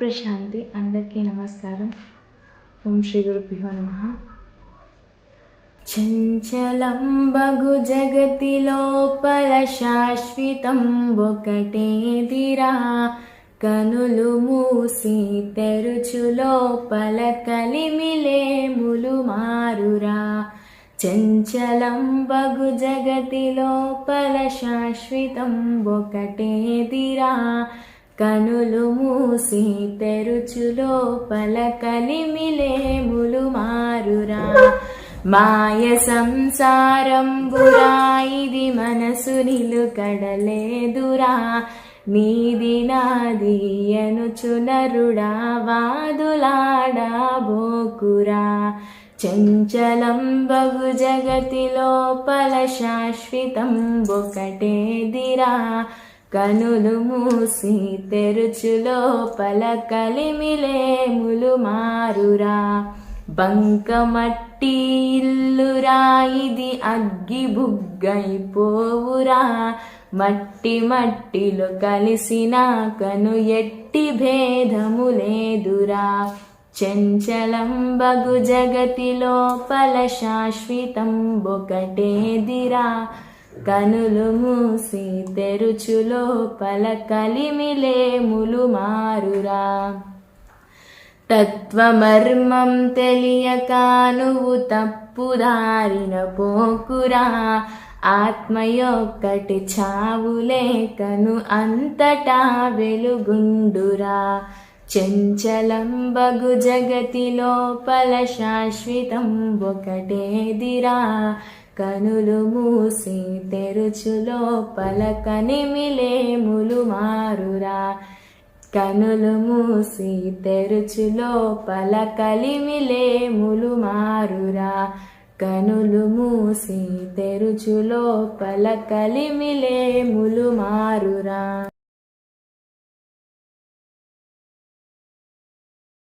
ప్రశాంతి. అందరికీ నమస్కారం. ఓం శ్రీ గురుభ్యో నమ. చంచలం బగు జగతి లోపల శాశ్వతం ఒకటేదిరా కనులు మూసి తెరుచు లోపల కలిమిలేములు మారురా చంచలం బగు జగతి లోపల శాశ్వతం ఒకటేదిరా కనులు మూసి తెరుచు లోపల కలిమిలేములు మారురా. మాయ సంసారంబురా ఇది మనసు నిలుకడలేదురా. నీది నాది అనుచు నరుడా వాదులాడా బోకురా. చంచలం బగు జగతి లోపల శాశ్వతం ఒకటేదిరా కనులు మూసి తెరుచులో లోపల కలిమిలేములు మారురా బంకమట్టి ఇల్లురా ఇది అగ్గి బుగ్గైపోవురా. మట్టి మట్టిలో కలిసిన కను ఎట్టి భేదము లేదురా. చంచలం బగు జగతి లోపల శాశ్వతం ఒకటేదిరా. కనులు మూసి తెరుచులో పల కలిమిలేములు మారురా తత్వమర్మం తెలియక నువ్వు తప్పుదారిన పోకురా. ఆత్మయొక్కటి చావులేకను అంతటా వెలుగుండురా. చంచలం బగు జగతి లోపల శాశ్వతం ఒకటేదిరా. కనులు మూసి తెరుచు లోపల కనిమిలేములు మారురా. కనులు మూసి తెరుచు లోపల కలిమిలేములు మారురా. కనులు మూసి తెరుచు లోపల కలిమిలేములు మారురా.